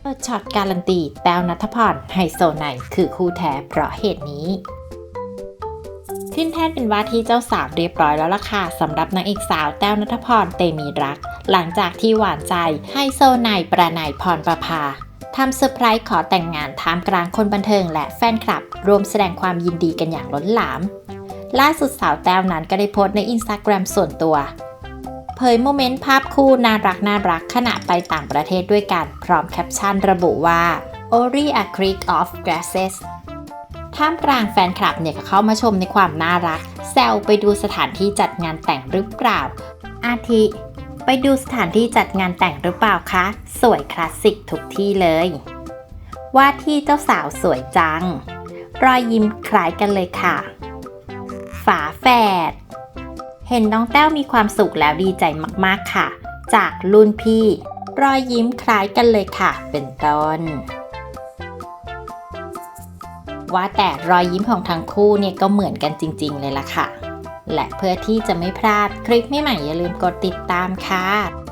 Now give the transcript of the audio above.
เปิดช็อตการันตี แต้วนัทพรไฮโซไนคือคู่แท้เพราะเหตุนี้ ขึ้นแท่นเป็นว่าที่เจ้าสาวเรียบร้อยแล้วล่ะค่ะสำหรับนางเอกสาวแต้วนัทพรเตมีรัก หลังจากที่หวานใจไฮโซไนประนายพรประภาทำเซอร์ไพรส์ขอแต่งงานท่ามกลางคนบันเทิงและแฟนคลับรวมแสดงความยินดีกันอย่างล้นหลาม ล่าสุดสาวแต้วนั้นก็ได้โพสต์ในอินสตาแกรมส่วนตัว เผยโมเมนต์ภาพคู่น่ารักน่ารักขณะไปต่างประเทศด้วยกัน พร้อมแคปชั่นระบุว่า Ori a creek of grasses ท่ามกลางแฟนคลับเนี่ยก็เข้ามาชมในความน่ารัก แซวไปดูสถานที่จัดงานแต่งหรือเปล่า อาทิ ไปดูสถานที่จัดงานแต่งหรือเปล่าคะ สวยคลาสสิกทุกที่เลย ว่าที่เจ้าสาวสวยจัง รอยยิ้มคล้ายกันเลยค่ะ ฝาแฝด เห็นน้องแต้วมีความสุขแล้วดีใจมากๆค่ะ จากรุ่นพี่ รอยยิ้มคล้ายกันเลยค่ะ เป็นต้น ว่าแต่รอยยิ้มของทั้งคู่เนี่ยก็เหมือนกันจริง ๆ เลยล่ะค่ะ และเพื่อที่จะไม่พลาดคลิปใหม่ๆอย่าลืมกดติดตามค่ะ